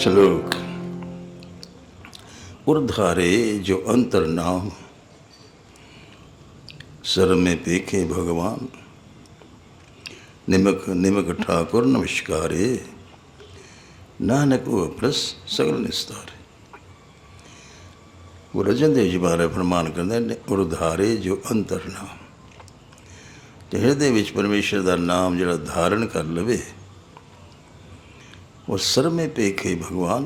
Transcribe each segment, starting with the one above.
श्लोक उर्धारे जो अंतर नाम सर में पेखे भगवान निमक निमक ठाकुर नमस्कारे ਨਾਨਕ ਉਹ ਪ੍ਰਸ ਸਗਲ ਨਿਸਤਾਰੇ ਉਹ ਰਜਨ ਦੇਵ ਜੀ ਬਾਰੇ ਫਰਮਾਨ ਕਰਦੇ ਨੇ ਉਰਧਾਰੇ ਜੋ ਅੰਤਰ ਨਾਮ ਤੇ ਹਿਰਦੇ ਵਿੱਚ ਪਰਮੇਸ਼ਰ ਦਾ ਨਾਮ ਜਿਹੜਾ ਧਾਰਨ ਕਰ ਲਵੇ ਉਹ ਸਰਮੇ ਪੇਖੇ ਭਗਵਾਨ।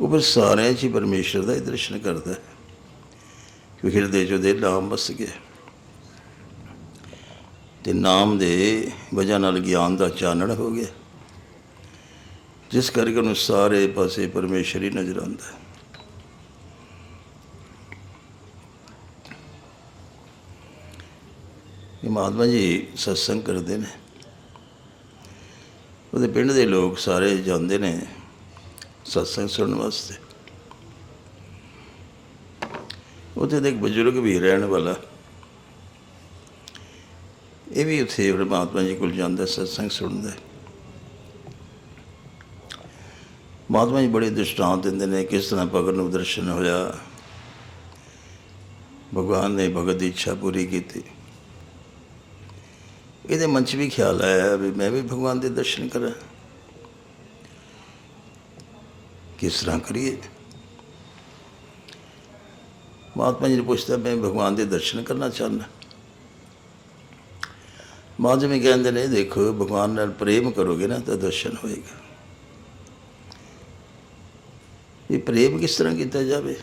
ਉਹ ਫਿਰ ਸਾਰਿਆਂ 'ਚ ਹੀ ਪਰਮੇਸ਼ਰ ਦਾ ਹੀ ਦਰਸ਼ਨ ਕਰਦਾ ਹੈ। ਕਿਉਂਕਿ ਹਿਰਦੇ 'ਚ ਦੇ ਨਾਮ ਵਸ ਗਿਆ ਤੇ ਨਾਮ ਦੇ ਵਜ੍ਹਾ ਨਾਲ ਗਿਆਨ ਦਾ ਚਾਨਣ ਹੋ ਗਿਆ। ਜਿਸ ਕਰਕੇ ਉਹਨੂੰ ਸਾਰੇ ਪਾਸੇ ਪਰਮੇਸ਼ਰ ਹੀ ਨਜ਼ਰ ਆਉਂਦਾ ਹੈ। ਇਹ ਮਹਾਤਮਾ ਜੀ ਸਤਸੰਗ ਕਰਦੇ ਨੇ। ਉਹਦੇ ਪਿੰਡ ਦੇ ਲੋਕ ਸਾਰੇ ਜਾਂਦੇ ਨੇ ਸਤਸੰਗ ਸੁਣਨ ਵਾਸਤੇ। ਉੱਥੇ ਦੇ ਇੱਕ ਬਜ਼ੁਰਗ ਵੀ ਰਹਿਣ ਵਾਲਾ। ਇਹ ਵੀ ਉੱਥੇ ਪਰਮਾਤਮਾ ਜੀ ਕੋਲ ਜਾਂਦਾ, ਸਤਸੰਗ ਸੁਣਦਾ ਮਹਾਤਮਾ ਜੀ ਬੜੇ ਦ੍ਰਿਸ਼ਟਾਂਤ ਦਿੰਦੇ ਨੇ, ਕਿਸ ਤਰ੍ਹਾਂ ਭਗਤ ਨੂੰ ਦਰਸ਼ਨ ਹੋਇਆ। ਭਗਵਾਨ ਨੇ ਭਗਤ ਦੀ ਇੱਛਾ ਪੂਰੀ ਕੀਤੀ। ਇਹਦੇ ਮਨ 'ਚ ਵੀ ਖਿਆਲ ਆਇਆ ਵੀ ਮੈਂ ਵੀ ਭਗਵਾਨ ਦੇ ਦਰਸ਼ਨ ਕਰਾਂ। ਕਿਸ ਤਰ੍ਹਾਂ ਕਰੀਏ? ਮਹਾਤਮਾ ਜੀ ਨੇ ਪੁੱਛਦਾ, ਮੈਂ ਭਗਵਾਨ ਦੇ ਦਰਸ਼ਨ ਕਰਨਾ ਚਾਹੁੰਦਾ। ਮਹਾਤਮਾ ਜੀ ਕਹਿੰਦੇ ਨੇ, ਦੇਖੋ, ਭਗਵਾਨ ਨਾਲ ਪ੍ਰੇਮ ਕਰੋਗੇ ਨਾ ਤਾਂ ਦਰਸ਼ਨ ਹੋਏਗਾ। ਇਹ ਪ੍ਰੇਮ ਕਿਸ ਤਰ੍ਹਾਂ ਕੀਤਾ ਜਾਵੇ?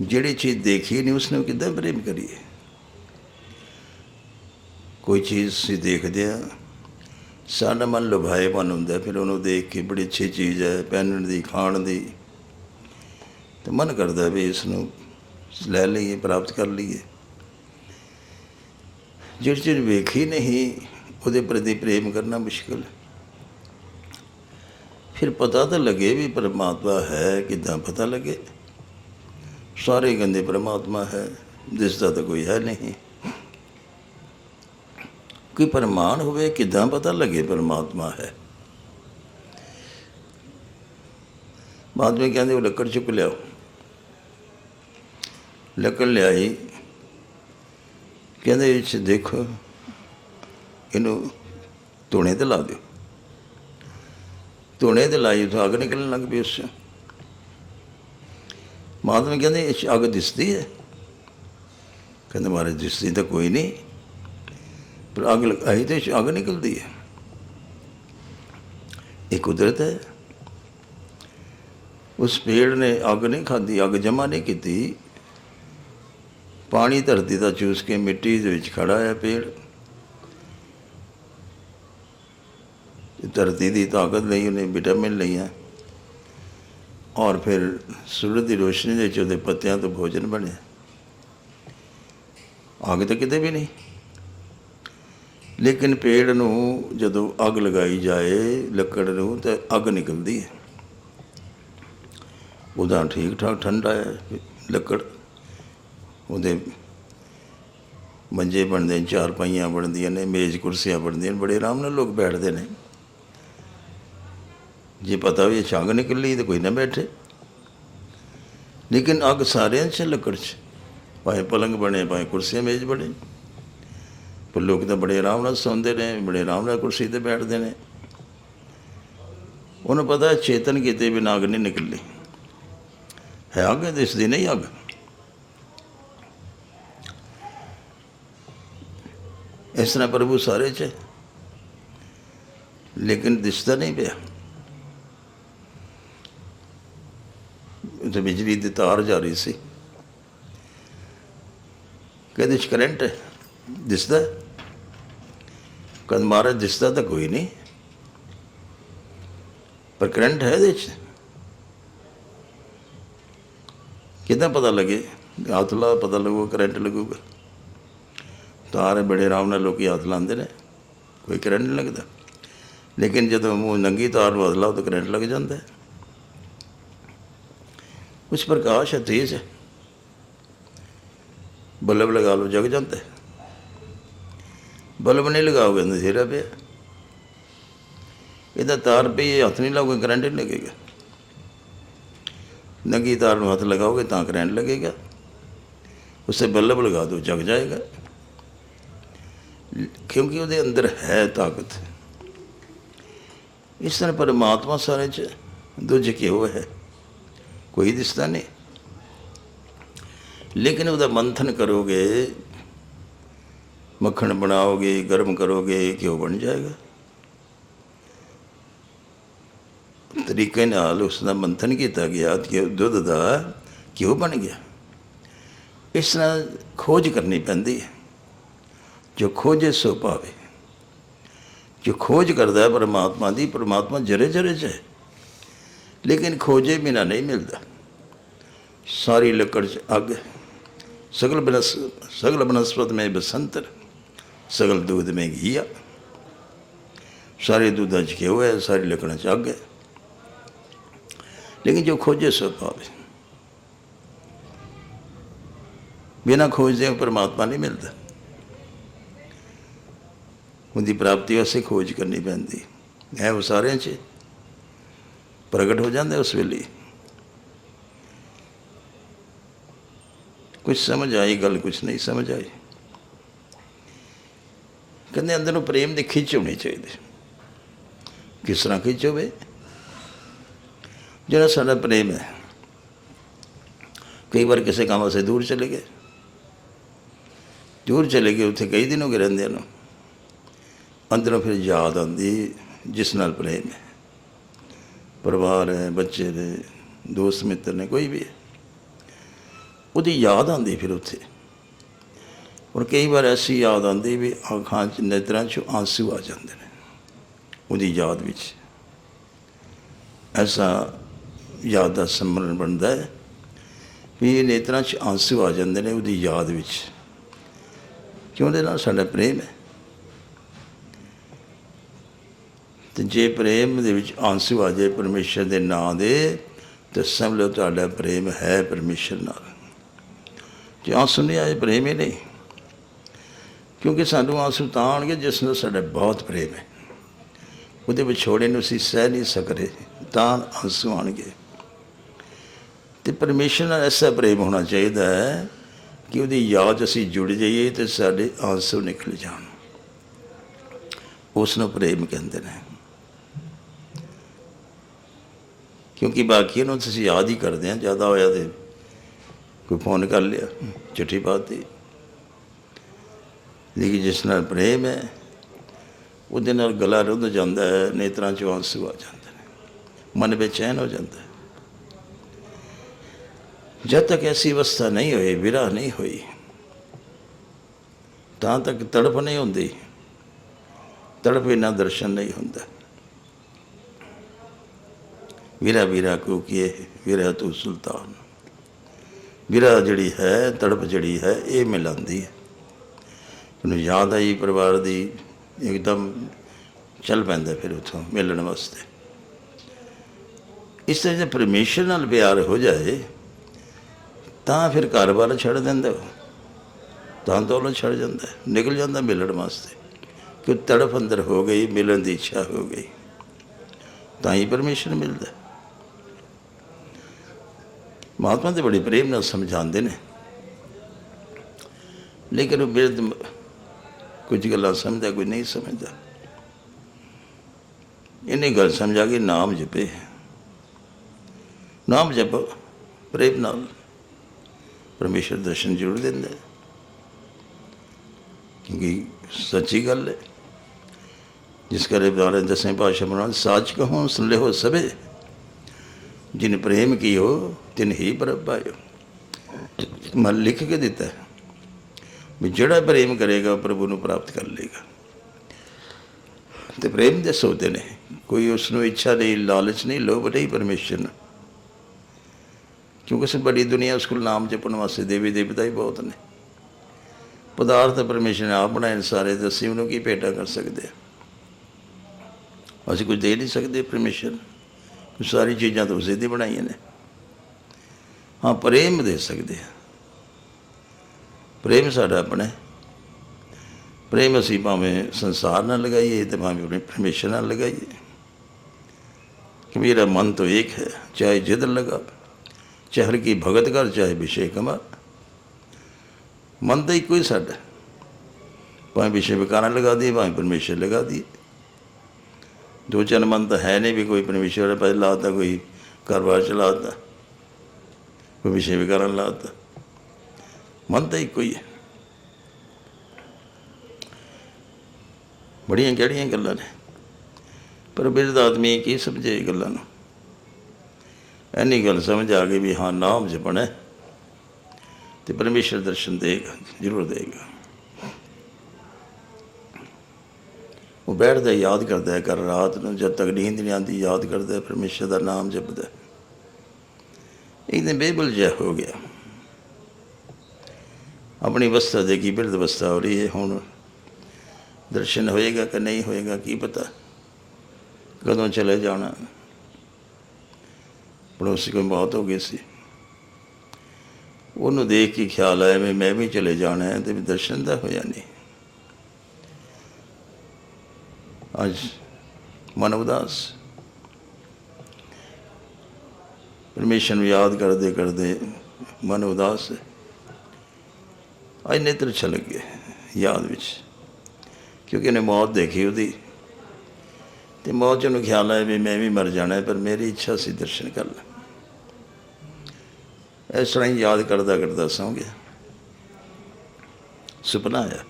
ਜਿਹੜੀ ਚੀਜ਼ ਦੇਖੀ ਨਹੀਂ, ਉਸਨੇ ਕਿੱਦਾਂ ਪ੍ਰੇਮ ਕਰੀਏ? ਕੋਈ ਚੀਜ਼ ਸੀ ਦੇਖਦੇ ਆ ਸਾਡਾ ਮਨ ਲੁਭਾਏ ਮਨ ਹੁੰਦਾ, ਫਿਰ ਉਹਨੂੰ ਦੇਖ ਕੇ ਬੜੀ ਅੱਛੀ ਚੀਜ਼ ਹੈ, ਪਹਿਨਣ ਦੀ, ਖਾਣ ਦੀ। ਤੇ ਮਨ ਕਰਦਾ ਵੀ ਇਸ ਨੂੰ ਲੈ ਲਈਏ, ਪ੍ਰਾਪਤ ਕਰ ਲਈਏ। ਜਿਹੜੀ ਚੀਜ਼ ਵੇਖੀ ਨਹੀਂ, ਉਹਦੇ ਪ੍ਰਤੀ ਪ੍ਰੇਮ ਕਰਨਾ ਮੁਸ਼ਕਲ ਹੈ। ਫਿਰ ਪਤਾ ਤਾਂ ਲੱਗੇ ਵੀ ਪਰਮਾਤਮਾ ਹੈ, ਕਿਦਾਂ ਪਤਾ ਲੱਗੇ? ਸਾਰੇ ਕਹਿੰਦੇ ਪਰਮਾਤਮਾ ਹੈ ਜਿਸਦਾ ਤਾਂ ਕੋਈ ਹੈ ਨਹੀਂ। ਕੋਈ ਪ੍ਰਮਾਣ ਹੋਵੇ, ਕਿਦਾਂ ਪਤਾ ਲੱਗੇ ਪਰਮਾਤਮਾ ਹੈ? ਬਾਅਦ ਵਿੱਚ ਕਹਿੰਦੇ, ਉਹ ਲੱਕੜ ਚੁੱਕ ਲਿਆਓ। ਲੱਕੜ ਲਿਆਈ। ਕਹਿੰਦੇ, ਇਸ 'ਚ ਦੇਖੋ, ਇਹਨੂੰ ਧੂਣੇ ਤੇ ਲਾ ਦਿਓ। ਧੂਣੇ ਤੇ ਲਾਈ ਤਾਂ ਅੱਗ ਨਿਕਲਣ ਲੱਗ ਪਈ ਉਸ 'ਚ। ਮਾਧਵ ਕਹਿੰਦੇ, ਇਸ 'ਚ ਅੱਗ ਦਿਸਦੀ ਹੈ? ਕਹਿੰਦੇ ਮਾਰੇ ਦਿਸਦੀ ਤਾਂ ਕੋਈ ਨਹੀਂ। ਪਰ ਅੱਗ ਲਗਾਈ ਤੇ ਅੱਗ ਨਿਕਲਦੀ ਹੈ। ਇਹ ਕੁਦਰਤ ਹੈ। ਉਸ ਪੇੜ ਨੇ ਅੱਗ ਨਹੀਂ ਖਾਦੀ ਅੱਗ ਜਮਾ ਨਹੀਂ ਕੀਤੀ। ਪਾਣੀ ਧਰਤੀ ਦਾ ਚੂਸ ਕੇ ਮਿੱਟੀ ਦੇ ਵਿੱਚ ਖੜਾ ਹੈ ਪੇੜ। ਧਰਤੀ ਦੀ ਤਾਕਤ ਲਈ ਉਹਨੇ ਵਿਟਾਮਿਨ ਲਈਆਂ। ਔਰ ਫਿਰ ਸੂਰਜ ਦੀ ਰੋਸ਼ਨੀ ਦੇ ਵਿੱਚ ਉਹਦੇ ਪੱਤਿਆਂ ਤੋਂ ਭੋਜਨ ਬਣਿਆ। ਅੱਗ ਤਾਂ ਕਿਤੇ ਵੀ ਨਹੀਂ। ਲੇਕਿਨ ਪੇੜ ਨੂੰ ਜਦੋਂ ਅੱਗ ਲਗਾਈ ਜਾਏ, ਲੱਕੜ ਨੂੰ, ਤਾਂ ਅੱਗ ਨਿਕਲਦੀ ਹੈ। ਉਹਦਾ ਠੀਕ ਠਾਕ ਠੰਡਾ ਹੈ, ਲੱਕੜ। ਉਹਦੇ ਮੰਜੇ ਬਣਦੇ ਨੇ, ਚਾਰ ਪਾਈਆਂ ਬਣਦੀਆਂ ਨੇ, ਮੇਜ਼ ਕੁਰਸੀਆਂ ਬਣਦੀਆਂ ਨੇ, ਬੜੇ ਆਰਾਮ ਨਾਲ ਲੋਕ ਬੈਠਦੇ ਨੇ। ਜੇ ਪਤਾ ਵੀ ਇਹ ਨਿਕਲ ਲਈ ਤਾਂ ਕੋਈ ਨਾ ਬੈਠੇ। ਲੇਕਿਨ ਅੱਗ ਸਾਰਿਆਂ 'ਚ ਲੱਕੜ 'ਚ। ਭਾਵੇਂ ਪਲੰਗ ਬਣੇ, ਭਾਵੇਂ ਕੁਰਸੀਆਂ, ਮੇਜ਼ ਬਣੇ। ਪਰ ਲੋਕ ਤਾਂ ਬੜੇ ਆਰਾਮ ਨਾਲ ਸੌਂਦੇ ਨੇ, ਬੜੇ ਆਰਾਮ ਨਾਲ ਕੁਰਸੀ ਤੇ ਬੈਠਦੇ ਨੇ। ਉਹਨੂੰ ਪਤਾ ਚੇਤਨ ਕੀਤੇ ਬਿਨਾਂ ਅੱਗ ਨਹੀਂ ਨਿਕਲਦੀ। ਹੈ ਅੱਗ ਦਿਸਦੀ ਨਹੀਂ ਅੱਗ। ਇਸ ਤਰ੍ਹਾਂ ਪ੍ਰਭੂ ਸਾਰੇ 'ਚ ਲੇਕਿਨ ਦਿਸਦਾ ਨਹੀਂ ਪਿਆ। ਤੇ ਬਿਜਲੀ ਦੀ ਤਾਰ ਜਾ ਰਹੀ ਸੀ। ਕਹਿੰਦੇ ਚ ਕਰੰਟ ਦਿਸਦਾ ਕਦ ਮਹਾਰਾਜ ਦਿਸਦਾ ਤਾਂ ਕੋਈ ਨਹੀਂ। ਪਰ ਕਰੰਟ ਹੈ ਇਹਦੇ ਚ। ਕਿਦਾਂ ਪਤਾ ਲੱਗੇ? ਹੱਥ ਲਾ ਪਤਾ ਲੱਗੂ, ਕਰੰਟ ਲੱਗੂਗਾ। ਤਾਰ ਬੜੇ ਆਰਾਮ ਨਾਲ ਲੋਕੀ ਹੱਥ ਲਾਉਂਦੇ ਨੇ। ਕੋਈ ਕਰੰਟ ਨਹੀਂ ਲੱਗਦਾ। ਲੇਕਿਨ ਜਦੋਂ ਮੂੰਹ ਨੰਗੀ ਤਾਰ ਨੂੰ ਹੱਥ ਲਾਓ ਤਾਂ ਕਰੰਟ ਲੱਗ ਜਾਂਦਾ। ਹੈ ਉਸ ਪ੍ਰਕਾਸ਼ ਹੈ, ਤੇਜ ਹੈ। ਬਲਬ ਲਗਾ ਲਓ, ਜਗ ਜਾਂਦਾ ਹੈ। ਬਲਬ ਨਹੀਂ ਲਗਾਓਗੇ ਨਜ਼ੇਰਾ ਪਿਆ। ਇਹਦਾ ਤਾਰ ਪਈ ਹੱਥ ਨਹੀਂ ਲਾਓਗੇ ਕਰੰਟ ਨਹੀਂ ਲੱਗੇਗਾ। ਨੰਗੀ ਤਾਰ ਨੂੰ ਹੱਥ ਲਗਾਓਗੇ ਤਾਂ ਕਰੰਟ ਲੱਗੇਗਾ। ਉਸੇ ਬਲਬ ਲਗਾ ਦਿਓ, ਜਗ ਜਾਏਗਾ। ਕਿਉਂਕਿ ਉਹਦੇ ਅੰਦਰ ਹੈ ਤਾਕਤ। ਇਸ ਤਰ੍ਹਾਂ ਪਰਮਾਤਮਾ ਸਾਰੇ ਚ ਦੁੱਜ ਕੇ ਹੋਇਆ ਹੈ? ਕੋਈ ਦਿਸਦਾ ਨਹੀਂ। ਲੇਕਿਨ ਉਹਦਾ ਮੰਥਨ ਕਰੋਗੇ ਮੱਖਣ ਬਣਾਓਗੇ ਗਰਮ ਕਰੋਗੇ ਘਿਓ ਬਣ ਜਾਏਗਾ ਤਰੀਕੇ ਨਾਲ ਉਸ ਦਾ ਮੰਥਨ ਕੀਤਾ ਗਿਆ ਕਿ ਦੁੱਧ ਦਾ ਘਿਓ ਬਣ ਗਿਆ ਇਸ ਤਰ੍ਹਾਂ ਖੋਜ ਕਰਨੀ ਪੈਂਦੀ ਹੈ ਜੋ ਖੋਜੇ ਸੋ ਪਾਵੇ ਜੋ ਖੋਜ ਕਰਦਾ ਹੈ ਪਰਮਾਤਮਾ ਦੀ ਪਰਮਾਤਮਾ ਜਰੇ ਜਰੇ ਚ ਹੈ ਲੇਕਿਨ ਖੋਜੇ ਬਿਨਾ ਨਹੀਂ ਮਿਲਦਾ ਸਾਰੀ ਲੱਕੜ ਚ ਅੱਗ ਹੈ। ਸਗਲ ਬਨਸ ਸਗਲ ਬਨਸਪਤ में बसंतर ਸਗਲ ਦੁੱਧ ਮੈਂ ਘੀਆ ਸਾਰੇ ਦੁੱਧ ਚ ਕੇ ਹੋਇਆ ਸਾਰੀ ਲਕੜਾਂ ਚ ਅੱਗ ਹੈ। ਲੇਕਿਨ ਜੋ ਖੋਜੇ ਸੋ ਪਾਵੇ। ਬਿਨਾ ਖੋਜਦੇ ਪਰਮਾਤਮਾ ਨਹੀਂ ਮਿਲਦਾ। ਉਹਦੀ ਪ੍ਰਾਪਤੀ ਵਾਸਤੇ ਖੋਜ ਕਰਨੀ ਪੈਂਦੀ। ਹੈ ਉਹ ਸਾਰਿਆਂ 'ਚ ਪ੍ਰਗਟ ਹੋ ਜਾਂਦਾ ਉਸ ਵੇਲੇ। ਕੁਝ ਸਮਝ ਆਈ, ਗੱਲ ਕੁਝ ਨਹੀਂ ਸਮਝ ਆਈ। ਕਹਿੰਦੇ ਅੰਦਰ ਨੂੰ ਪ੍ਰੇਮ ਦੀ ਖਿੱਚ ਹੋਣੀ ਚਾਹੀਦੀ। ਕਿਸ ਤਰ੍ਹਾਂ ਖਿੱਚ ਹੋਵੇ? ਜਿਹੜਾ ਸਾਡਾ ਪ੍ਰੇਮ ਹੈ। ਕਈ ਵਾਰ ਕਿਸੇ ਕੰਮ ਵਾਸਤੇ ਦੂਰ ਚਲੇ ਗਏ। ਦੂਰ ਚਲੇ ਗਏ, ਉੱਥੇ ਕਈ ਦਿਨ ਹੋ ਗਏ ਰਹਿੰਦੇ ਨੂੰ। ਅੰਦਰੋਂ ਫਿਰ ਯਾਦ ਆਉਂਦੀ ਜਿਸ ਨਾਲ ਪ੍ਰੇਮ ਹੈ। ਪਰਿਵਾਰ ਹੈ, ਬੱਚੇ ਨੇ, ਦੋਸਤ, ਮਿੱਤਰ ਨੇ, ਕੋਈ ਵੀ ਉਹਦੀ ਯਾਦ ਆਉਂਦੀ ਫਿਰ ਉੱਥੇ। ਔਰ ਕਈ ਵਾਰ ਐਸੀ ਯਾਦ ਆਉਂਦੀ ਵੀ ਅੱਖਾਂ 'ਚ ਨੇਤਰਾਂ 'ਚ ਆਂਸੂ ਆ ਜਾਂਦੇ ਨੇ ਉਹਦੀ ਯਾਦ ਵਿੱਚ। ਐਸਾ ਯਾਦ ਦਾ ਸਿਮਰਨ ਬਣਦਾ ਹੈ ਵੀ ਨੇਤਰਾਂ 'ਚ ਆਂਸੂ ਆ ਜਾਂਦੇ ਨੇ ਉਹਦੀ ਯਾਦ ਵਿੱਚ। ਕਿਉਂ ਉਹਦੇ ਨਾਲ ਸਾਡਾ ਪ੍ਰੇਮ ਹੈ? ਤੇ ਜੇ ਪ੍ਰੇਮ ਦੇ ਵਿੱਚ ਆਂਸੂ ਆ ਜਾਏ ਪਰਮੇਸ਼ਰ ਦੇ ਨਾਂ ਦੇ, ਤੇ ਸਮਝ ਲਓ ਤੁਹਾਡਾ ਪ੍ਰੇਮ ਹੈ ਪਰਮੇਸ਼ਰ ਨਾਲ। ਜੇ ਆਂਸੂ ਨਹੀਂ ਆਏ, ਪ੍ਰੇਮ ਹੀ ਨਹੀਂ। ਕਿਉਂਕਿ ਸਾਨੂੰ ਆਂਸੂ ਤਾਂ ਆਉਣਗੇ ਜਿਸ ਨਾਲ ਸਾਡਾ ਬਹੁਤ ਪ੍ਰੇਮ ਹੈ। ਉਹਦੇ ਵਿਛੋੜੇ ਨੂੰ ਅਸੀਂ ਸਹਿ ਨਹੀਂ ਸਕਦੇ, ਤਾਂ ਆਂਸੂ ਆਉਣਗੇ। ਤੇ ਪਰਮੇਸ਼ਰ ਨਾਲ ਐਸਾ ਪ੍ਰੇਮ ਹੋਣਾ ਚਾਹੀਦਾ ਹੈ ਕਿ ਉਹਦੀ ਯਾਦ ਅਸੀਂ ਜੁੜ ਜਾਈਏ ਤੇ ਸਾਡੇ ਆਂਸੂ ਨਿਕਲ ਜਾਣ। ਉਸ ਨੂੰ ਪ੍ਰੇਮ ਕਹਿੰਦੇ ਨੇ। ਕਿਉਂਕਿ ਬਾਕੀ ਨੂੰ ਤੁਸੀਂ ਯਾਦ ਹੀ ਕਰਦੇ ਆ, ਜ਼ਿਆਦਾ ਹੋਇਆ ਤੇ ਕੋਈ ਫੋਨ ਕਰ ਲਿਆ, ਚਿੱਠੀ ਪਾਤੀ ਲੇਕਿਨ ਜਿਸ ਨਾਲ ਪ੍ਰੇਮ ਹੈ, ਉਹਦੇ ਨਾਲ ਗਲਾ ਰੁੱਧ ਜਾਂਦਾ ਹੈ, ਨੇਤਰਾਂ 'ਚੋਂ ਆਂਸੂ ਆ ਜਾਂਦੇ ਨੇ। ਮਨ ਬੇਚੈਨ ਹੋ ਜਾਂਦਾ ਹੈ। ਜਦ ਤੱਕ ਐਸੀ ਅਵਸਥਾ ਨਹੀਂ ਹੋਈ, ਵਿਰਹ ਨਹੀਂ ਹੋਈ, ਤਾਂ ਤੱਕ ਤੜਪ ਨਹੀਂ ਹੁੰਦੀ। ਤੜਪ ਬਿਨਾਂ ਦਰਸ਼ਨ ਨਹੀਂ ਹੁੰਦਾ। ਵੀਰਾ ਵੀਰਾ ਕੋ ਕੀਏ ਵੀਰਾ ਤੂੰ ਸੁਲਤਾਨ। ਵੀਰਾ ਜਿਹੜੀ ਹੈ, ਤੜਪ ਜਿਹੜੀ ਹੈ, ਇਹ ਮਿਲਾਂਦੀ ਹੈ। ਉਹਨੂੰ ਯਾਦ ਆਈ ਪਰਿਵਾਰ ਦੀ, ਇੱਕਦਮ ਚੱਲ ਪੈਂਦਾ ਫਿਰ ਉਥੋਂ ਮਿਲਣ ਵਾਸਤੇ। ਇਸ ਤਰ੍ਹਾਂ ਜੇ ਪਰਮੇਸ਼ਰ ਨਾਲ ਪਿਆਰ ਹੋ ਜਾਏ, ਤਾਂ ਫਿਰ ਘਰ-ਬਾਰ ਛੱਡ ਦਿੰਦਾ ਉਹ। ਤਾਂ ਦੌਲਤ ਛੱਡ ਜਾਂਦਾ, ਨਿਕਲ ਜਾਂਦਾ ਮਿਲਣ ਵਾਸਤੇ। ਕਿ ਤੜਫ ਅੰਦਰ ਹੋ ਗਈ, ਮਿਲਣ ਦੀ ਇੱਛਾ ਹੋ ਗਈ। ਤਾਂ ਹੀ ਪਰਮੇਸ਼ਰ ਮਿਲਦਾ। ਮਹਾਤਮਾ ਦੇ ਬੜੇ ਪ੍ਰੇਮ ਨਾਲ ਸਮਝਾਉਂਦੇ ਨੇ। ਲੇਕਿਨ ਉਹ ਬਿਰਧ ਕੁਝ ਗੱਲਾਂ ਸਮਝਦਾ ਕੋਈ ਨਹੀਂ ਸਮਝਦਾ। ਇਹਨੇ ਗੱਲ ਸਮਝਾ ਕੇ ਨਾਮ ਜਪੇ। ਨਾਮ ਜਪ, ਪ੍ਰੇਮ ਨਾਲ ਪਰਮੇਸ਼ਰ ਦਰਸ਼ਨ ਜ਼ਰੂਰ ਦਿੰਦਾ ਕਿਉਂਕਿ ਸੱਚੀ ਗੱਲ ਹੈ, ਜਿਸ ਕਰੇ ਬਾਰੇ ਦਸਵੇਂ ਪਾਸ਼ਾ ਬਣਾ ਸਾਚ ਕਹੋ ਸੁਣ ਲਿਓ ਸਭੇ। ਜਿਨ ਪ੍ਰੇਮ ਕੀਓ, ਤਿਨ ਹੀ ਪ੍ਰਭ ਪਾਇਓ ਮਨ ਲਿਖ ਕੇ ਦਿੱਤਾ ਹੈ। ਵੀ ਜਿਹੜਾ ਪ੍ਰੇਮ ਕਰੇਗਾ ਉਹ ਪ੍ਰਭੂ ਨੂੰ ਪ੍ਰਾਪਤ ਕਰ ਲੇਗਾ। ਤੇ ਪ੍ਰੇਮ ਦੇ ਸੋਦੇ ਨੇ। ਕੋਈ ਉਸ ਨੂੰ ਇੱਛਾ ਨਹੀਂ, ਲਾਲਚ ਨਹੀਂ, ਲੋਭ ਨਹੀਂ, ਪਰਮੇਸ਼ਰ ਨੂੰ। ਕਿਉਂਕਿ ਸੇ ਬੜੀ ਦੁਨੀਆ ਉਸ ਕੋਲ ਨਾਮ ਜਪਣ ਵਾਸਤੇ ਦੇਵੀ ਦੇਵਤਾ ਹੀ ਬਹੁਤ ਨੇ। ਪਦਾਰਥ ਪਰਮੇਸ਼ਰ ਆਪ ਬਣਾਏ ਨੇ ਸਾਰੇ, ਤੇ ਅਸੀਂ ਉਹਨੂੰ ਕੀ ਭੇਟਾ ਕਰ ਸਕਦੇ ਹਾਂ? ਅਸੀਂ ਕੁਝ ਦੇ ਨਹੀਂ ਸਕਦੇ ਪਰਮੇਸ਼ਰ ਸਾਰੀ ਚੀਜ਼ਾਂ ਤਾਂ ਉਸੇ ਦੀ ਬਣਾਈਆਂ ਨੇ। ਹਾਂ, ਪ੍ਰੇਮ ਦੇ ਸਕਦੇ ਹਾਂ। ਪ੍ਰੇਮ ਸਾਡਾ ਆਪਣਾ ਹੈ। ਪ੍ਰੇਮ ਅਸੀਂ ਭਾਵੇਂ ਸੰਸਾਰ ਨਾਲ ਲਗਾਈਏ ਤੇ ਭਾਵੇਂ ਆਪਣੇ ਪਰਮੇਸ਼ਰ ਨਾਲ ਲਗਾਈਏ कबीरा मन तो एक है चाहे जिधर लगा चहर की भगत कर चाहे विषय कमा ਮਨ ਤਾਂ ਇੱਕੋ ਹੀ ਸਾਡਾ ਭਾਵੇਂ ਵਿਸ਼ੇ ਵਿਕਾਰਾਂ ਲਗਾ ਦਈਏ ਭਾਵੇਂ ਪਰਮੇਸ਼ਰ ਲਗਾ ਦਈਏ ਦੋ ਚਾਰ ਮਨ ਤਾਂ ਹੈ ਨਹੀਂ ਵੀ ਕੋਈ ਪਰਮੇਸ਼ਰ ਹੈ ਪਹਿਲਾਂ ਲਾਤਾ ਕੋਈ ਘਰਬਾਰ ਚਲਾਤਾ ਕੋਈ ਵਿਸ਼ੇ ਵਿਕਾਰਾਂ ਲਾਤਾ ਮਨ ਤਾਂ ਇੱਕੋ ਹੀ। ਹੈ ਬੜੀਆਂ ਕਿਹੜੀਆਂ ਗੱਲਾਂ ਨੇ। ਪਰ ਬਿਰਧ ਆਦਮੀ ਕੀ ਸਮਝੇ ਇਹ ਗੱਲਾਂ ਨੂੰ? ਐਨੀ ਗੱਲ ਸਮਝ ਆ ਗਈ ਵੀ ਹਾਂ, ਨਾਮ ਜਪਣਾ ਹੈ ਤੇ ਪਰਮੇਸ਼ਰ ਦਰਸ਼ਨ ਦੇਗਾ, ਜ਼ਰੂਰ ਦੇਗਾ। ਉਹ ਬੈਠਦਾ ਯਾਦ ਕਰਦਾ ਹੈ ਕਰ ਰਾਤ ਨੂੰ ਜਦ ਤੱਕ ਨੀਂਦ ਨਹੀਂ ਆਉਂਦੀ, ਯਾਦ ਕਰਦਾ ਹੈ, ਪਰਮੇਸ਼ਰ ਦਾ ਨਾਮ ਜਪਦਾ ਇੱਕ ਦਿਨ ਬੇਬਲ ਜਿਹਾ ਹੋ ਗਿਆ। ਆਪਣੀ ਅਵਸਥਾ ਦੇ ਕੀ ਬਿਰਧ ਅਵਸਥਾ ਹੋ ਰਹੀ ਹੈ, ਹੁਣ ਦਰਸ਼ਨ ਹੋਏਗਾ ਕਿ ਨਹੀਂ ਹੋਏਗਾ, ਕੀ ਪਤਾ। ਕਦੋਂ ਚਲੇ ਜਾਣਾ। ਪੜੋਸੀ ਕੋਈ ਮੌਤ ਹੋ ਗਈ ਸੀ। ਉਹਨੂੰ ਦੇਖ ਕੇ ਖਿਆਲ ਆਇਆ ਵੀ ਮੈਂ ਵੀ ਚਲੇ ਜਾਣਾ ਹੈ ਤੇ ਵੀ ਦਰਸ਼ਨ ਦਾ ਹੋਇਆ ਨਹੀਂ। ਅੱਜ ਮਨ ਉਦਾਸ। ਪਰਮੇਸ਼ਰ ਨੂੰ ਯਾਦ ਕਰਦੇ ਕਰਦੇ ਮਨ ਉਦਾਸ ਹੈ। ਅੱਜ ਨੇਤਰ ਛਲਕ ਗਏ ਯਾਦ ਵਿੱਚ, ਕਿਉਂਕਿ ਇਹਨੇ ਮੌਤ ਦੇਖੀ ਉਹਦੀ। ਤੇ ਮੌਤ 'ਚ ਖਿਆਲ ਆਇਆ ਵੀ ਮੈਂ ਵੀ ਮਰ ਜਾਣਾ, ਪਰ ਮੇਰੀ ਇੱਛਾ ਸੀ ਦਰਸ਼ਨ ਕਰ ਲੈ ਇਸ ਤਰ੍ਹਾਂ ਹੀ ਯਾਦ ਕਰਦਾ ਕਰਦਾ ਸੌਂ ਗਿਆ। ਸੁਪਨਾ ਆਇਆ।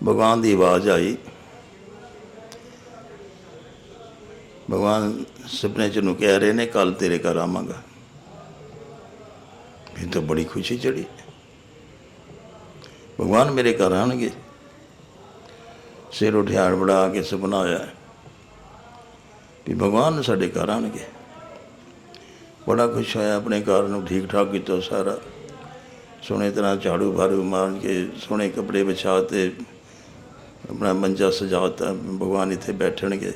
ਭਗਵਾਨ ਦੀ ਆਵਾਜ਼ ਆਈ। ਭਗਵਾਨ ਸੁਪਨੇ ਚ ਨੂੰ ਕਹਿ ਰਹੇ ਨੇ ਕੱਲ ਤੇਰੇ ਘਰ ਆਵਾਂਗਾ। ਮੈਨੂੰ ਤਾਂ ਬੜੀ ਖੁਸ਼ੀ ਚੜੀ ਭਗਵਾਨ ਮੇਰੇ ਘਰ ਆਣਗੇ ਸਿਰ ਉਠਿਆੜ ਬੜਾ ਕੇ ਸੁਪਨਾ ਆਇਆ ਵੀ ਭਗਵਾਨ ਸਾਡੇ ਘਰ ਆਣਗੇ ਬੜਾ ਖੁਸ਼ ਹੋਇਆ ਆਪਣੇ ਘਰ ਨੂੰ ਠੀਕ ਠਾਕ ਕੀਤਾ ਸਾਰਾ। ਸੋਹਣੇ ਤਰ੍ਹਾਂ ਝਾੜੂ ਭਾਰੂ ਮਾਰ ਕੇ ਸੋਹਣੇ ਕੱਪੜੇ ਵਿਛਾਤੇ ਆਪਣਾ ਮੰਜਾ ਸਜਾਤਾ, ਭਗਵਾਨ ਇੱਥੇ ਬੈਠਣਗੇ।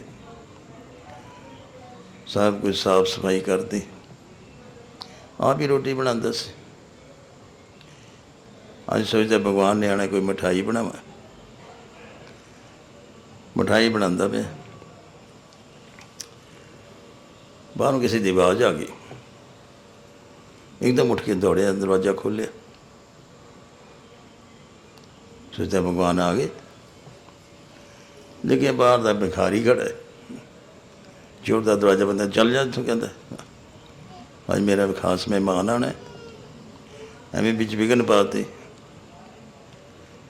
ਸਭ ਕੁਝ ਸਾਫ਼ ਸਫ਼ਾਈ ਕਰਦੀ। ਆਪ ਹੀ ਰੋਟੀ ਬਣਾਉਂਦਾ ਸੀ। ਅੱਜ ਸੋਚਦਾ ਭਗਵਾਨ ਨੇ ਆਣਾ ਕੋਈ ਮਠਾਈ ਬਣਾਵਾ। ਮਠਾਈ ਬਣਾਉਂਦਾ ਪਿਆ। ਬਾਹਰੋਂ ਕਿਸੇ ਦੀ ਆਵਾਜ਼ ਆ ਗਈ। ਇੱਕਦਮ ਉੱਠ ਕੇ ਦੌੜਿਆ, ਦਰਵਾਜ਼ਾ ਖੋਲ੍ਹਿਆ। ਸੋਚਦਾ ਭਗਵਾਨ ਆ ਗਏ। ਲੇਕਿਨ ਬਾਹਰ ਦਾ ਭਿਖਾਰੀ ਖੜਾ ਹੈ। ਜੋਰ ਦਾ ਦਰਵਾਜ਼ਾ ਬੰਦਾ, ਚੱਲ ਜਾ ਤੂੰ ਕਹਿੰਦਾ। ਅੱਜ ਮੇਰਾ ਖਾਸ ਮਹਿਮਾਨ ਆਉਣਾ ਐਵੇਂ ਵਿੱਚ ਵਿਗਨ ਪਾਤੇ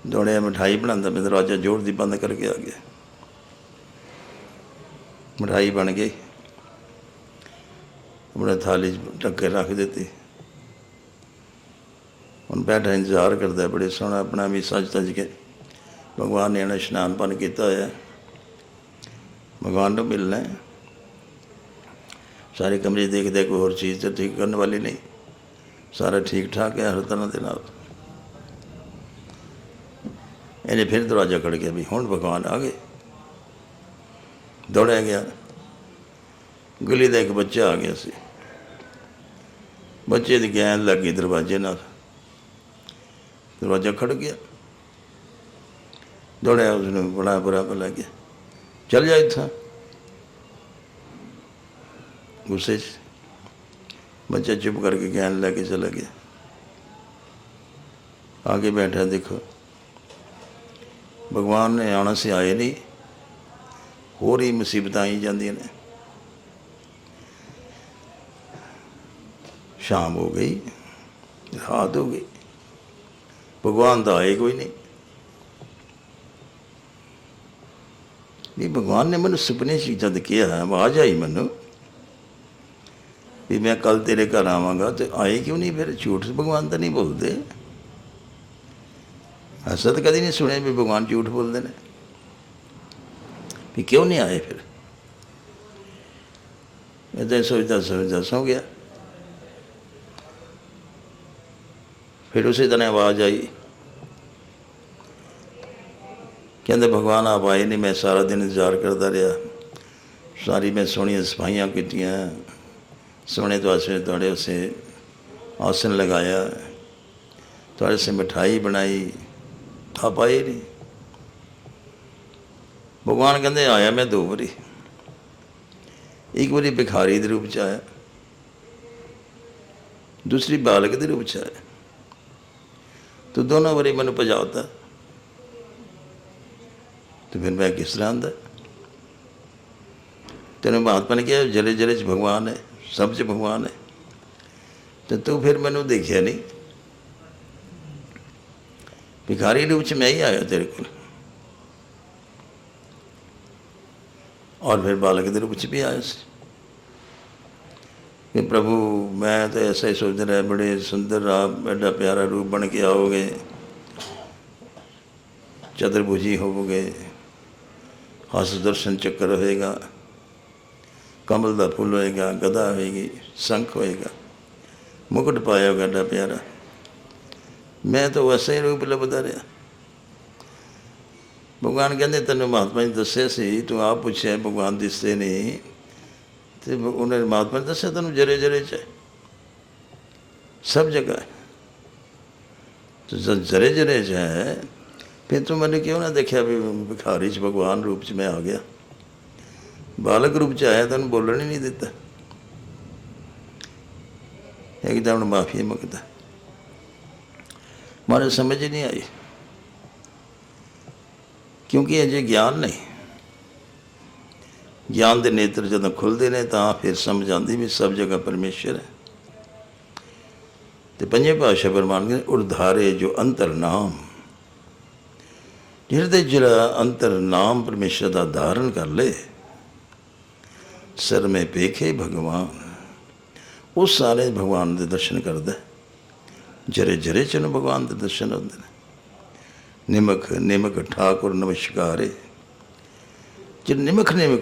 ਦੌੜਿਆ ਮਠਾਈ ਬਣਾਉਂਦਾ ਮੈਂ, ਦਰਵਾਜ਼ਾ ਜੋੜ ਦੀ ਬੰਦ ਕਰਕੇ ਆ ਗਿਆ। ਮਠਾਈ ਬਣ ਗਈ। ਆਪਣੇ ਥਾਲੀ 'ਚ ਢੱਕ ਕੇ ਰੱਖ ਦਿੱਤੀ। ਹੁਣ ਬੈਠਾ ਇੰਤਜ਼ਾਰ ਕਰਦਾ, ਬੜੇ ਸੋਹਣਾ ਆਪਣਾ ਵੀ ਸੱਜ ਤੱਜ ਕੇ ਭਗਵਾਨ ਨੇ ਇਹਨਾਂ ਇਸ਼ਨਾਨ ਪਾਣੀ ਕੀਤਾ ਹੋਇਆ। ਭਗਵਾਨ ਨੂੰ ਮਿਲਣਾ ਹੈ। ਸਾਰੇ ਕਮਰੇ ਦੇਖਦੇ ਕੋਈ ਹੋਰ ਚੀਜ਼ ਤੇ ਠੀਕ ਕਰਨ ਵਾਲੀ ਨਹੀਂ। ਸਾਰਾ ਠੀਕ ਠਾਕ ਹੈ ਹਰ ਤਰ੍ਹਾਂ ਦੇ ਨਾਲ। ਇਹਨੇ ਫਿਰ ਦਰਵਾਜ਼ਾ ਖੜ ਗਿਆ ਵੀ ਹੁਣ ਭਗਵਾਨ ਆ ਗਏ। ਦੌੜਿਆ ਗਿਆ। ਗਲੀ ਦਾ ਇੱਕ ਬੱਚਾ ਆ ਗਿਆ ਸੀ। ਬੱਚੇ ਦੀ ਗੈਨ ਲੱਗੀ ਦਰਵਾਜ਼ੇ ਨਾਲ। ਦਰਵਾਜ਼ਾ ਖੜ ਗਿਆ। ਦੌੜਿਆ ਉਸ ਨੂੰ ਬੜਾ ਬੁਰਾ ਲੱਗਿਆ ਚੱਲ ਜਾ ਇੱਥੋਂ। ਗੁੱਸੇ 'ਚ। ਬੱਚਾ ਚੁੱਪ ਕਰਕੇ ਗੈਨ ਲੈ ਕੇ ਚਲਾ ਗਿਆ। ਆਗੇ ਬੈਠਾ ਦੇਖੋ। ਭਗਵਾਨ ਨੇ ਆਉਣਾ ਸੀ, ਆਏ ਨਹੀਂ। ਹੋਰ ਹੀ ਮੁਸੀਬਤਾਂ ਆਈ ਜਾਂਦੀਆਂ ਨੇ। ਸ਼ਾਮ ਹੋ ਗਈ, ਰਾਤ ਹੋ ਗਈ। ਭਗਵਾਨ ਦਾ ਆਏ ਕੋਈ ਨਹੀਂ। ਵੀ ਭਗਵਾਨ ਨੇ ਮੈਨੂੰ ਸੁਪਨੇ 'ਚ ਜਦ ਕਿਹਾ ਹੈ ਆਵਾਜ਼ ਆਈ ਮੈਨੂੰ ਵੀ ਮੈਂ ਕੱਲ ਤੇਰੇ ਘਰ ਆਵਾਂਗਾ ਤੇ ਆਏ ਕਿਉਂ ਨਹੀਂ ਫਿਰ? ਝੂਠ ਭਗਵਾਨ ਤਾਂ ਨਹੀਂ ਬੋਲਦੇ। ਐਸਾ ਤਾਂ ਕਦੀ ਨਹੀਂ ਸੁਣਿਆ ਵੀ ਭਗਵਾਨ ਝੂਠ ਬੋਲਦੇ ਨੇ ਵੀ ਕਿਉਂ ਨਹੀਂ ਆਏ ਫਿਰ ਮੈਂ ਤਾਂ ਸੋਚਦਾ ਸੋਚਦਾ ਸੌ ਗਿਆ ਫਿਰ ਉਸੇ ਦਿਨ ਆਵਾਜ਼ ਆਈ ਕਹਿੰਦੇ ਭਗਵਾਨ ਆਪ ਆਏ ਨਹੀਂ ਮੈਂ ਸਾਰਾ ਦਿਨ ਇੰਤਜ਼ਾਰ ਕਰਦਾ ਰਿਹਾ ਸਾਰੀ ਮੈਂ ਸੋਹਣੀਆਂ ਸਫਾਈਆਂ ਕੀਤੀਆਂ ਸੋਹਣੇ ਤੁਹਾਡੇ ਤੁਹਾਡੇ ਉਸੇ ਆਸਨ ਲਗਾਇਆ ਤੁਹਾਡੇ ਸੇ ਮਠਾਈ ਬਣਾਈ ਆਪ ਆਏ ਨਹੀਂ ਭਗਵਾਨ ਕਹਿੰਦੇ, ਆਇਆ ਮੈਂ ਦੋ ਵਾਰੀ। ਇੱਕ ਵਾਰੀ ਭਿਖਾਰੀ ਦੇ ਰੂਪ ਚ ਆਇਆ। ਦੂਸਰੀ ਬਾਲਕ ਦੇ ਰੂਪ ਚ ਆਇਆ। ਤੂੰ ਦੋਨੋਂ ਵਾਰੀ ਮੈਨੂੰ ਭਜਾਉਤਾ ਤੇ ਫਿਰ ਮੈਂ ਕਿਸ ਤਰ੍ਹਾਂ ਆਂਦਾ? ਤੈਨੂੰ ਮਹਾਤਮਾ ਨੇ ਕਿਹਾ, ਜਲੇ ਜਲੇ ਚ ਭਗਵਾਨ ਹੈ, ਸਭ ਚ ਭਗਵਾਨ ਹੈ। ਤੇ ਤੂੰ ਫਿਰ ਮੈਨੂੰ ਦੇਖਿਆ ਨਹੀਂ। ਭਿਖਾਰੀ ਰੂਪ ਚ ਮੈਂ ਹੀ ਆਇਆ ਤੇਰੇ ਕੋਲ ਔਰ ਫਿਰ ਬਾਲਕ ਦੇ ਰੂਪ ਚ ਵੀ ਆਇਆ ਸੀ ਕਿ ਪ੍ਰਭੂ ਮੈਂ ਤਾਂ ਐਸਾ ਹੀ ਸੋਚਦਾ ਰਿਹਾ ਬੜੇ ਸੁੰਦਰ ਆਪ ਐਡਾ ਪਿਆਰਾ ਰੂਪ ਬਣ ਕੇ ਆਓਗੇ ਚਤਰਭੁਜੀ ਹੋਵੋਗੇ ਹਸ ਦਰਸ਼ਨ ਚੱਕਰ ਹੋਏਗਾ ਕਮਲ ਦਾ ਫੁੱਲ ਹੋਏਗਾ ਗਦਾ ਹੋਏਗੀ ਸੰਖ ਹੋਏਗਾ ਮੁਕਟ ਪਾਇਆ ਹੋਗਾ ਐਡਾ ਪਿਆਰਾ મેં તો વસેલું ਰੂਪ બધા રહ્યા ਭਗਵਾਨ ਕਹਿੰਦੇ, ਤੈਨੂੰ ਮਹਾਤਮਾ ਜੀ ਦੱਸਿਆ ਸੀ, ਤੂੰ ਆਪ ਪੁੱਛਿਆ ਭਗਵਾਨ ਦਿਸਦੇ ਨਹੀਂ ਤੇ ਉਹਨੇ ਮਹਾਤਮਾ ਨੇ ਦੱਸਿਆ, ਤੈਨੂੰ ਜਰੇ ਜਰੇ ਚ ਸਭ ਜਗ੍ਹਾ ਤੂੰ ਜਰੇ ਜਰੇ ਚ ਹੈ, ਫਿਰ ਤੂੰ ਮੈਨੂੰ ਕਿਉਂ ਨਾ ਦੇਖਿਆ ਵੀ ਭਿਖਾਰੀ ਚ ਭਗਵਾਨ ਰੂਪ ਚ ਮੈਂ ਆ ਗਿਆ? ਬਾਲਕ ਰੂਪ ਚ ਆਇਆ, ਤੈਨੂੰ ਬੋਲਣ ਹੀ ਨਹੀਂ ਦਿੱਤਾ। ਇੱਕਦਮ ਮਾਫੀ ਮੰਗਦਾ। ਮਾਰੇ ਸਮਝ ਹੀ ਨਹੀਂ ਆਈ ਕਿਉਂਕਿ ਅਜੇ ਗਿਆਨ ਨਹੀਂ ਗਿਆਨ ਦੇ ਨੇਤਰ ਜਦੋਂ ਖੁੱਲਦੇ ਨੇ ਤਾਂ ਫਿਰ ਸਮਝ ਆਉਂਦੀ ਵੀ ਸਭ ਜਗ੍ਹਾ ਪਰਮੇਸ਼ਰ ਹੈ ਤੇ ਪੰਜੇ ਭਾਸ਼ਾ ਪ੍ਰਮਾਣ ਕੇ ਉਰਧਾਰੇ ਜੋ ਅੰਤਰ ਨਾਮ ਹਿਰਦੇ ਜਿਹੜਾ ਅੰਤਰ ਨਾਮ ਪਰਮੇਸ਼ਰ ਦਾ ਧਾਰਨ ਕਰ ਲੇ ਸਰ ਮੇ ਪੇਖੇ ਭਗਵਾਨ ਉਹ ਸਾਰੇ ਭਗਵਾਨ ਦੇ ਦਰਸ਼ਨ ਕਰਦਾ ਹੈ। ਜਰੇ ਜਰੇ ਚ ਨੂੰ ਭਗਵਾਨ ਦੇ ਦਰਸ਼ਨ ਹੁੰਦੇ ਨੇ। ਨਿਮਕ ਨਿਮਕ ਠਾਕੁਰ ਨਮਸਕਾਰੇ। ਜੇ ਨਿਮਕ ਨਿਮਕ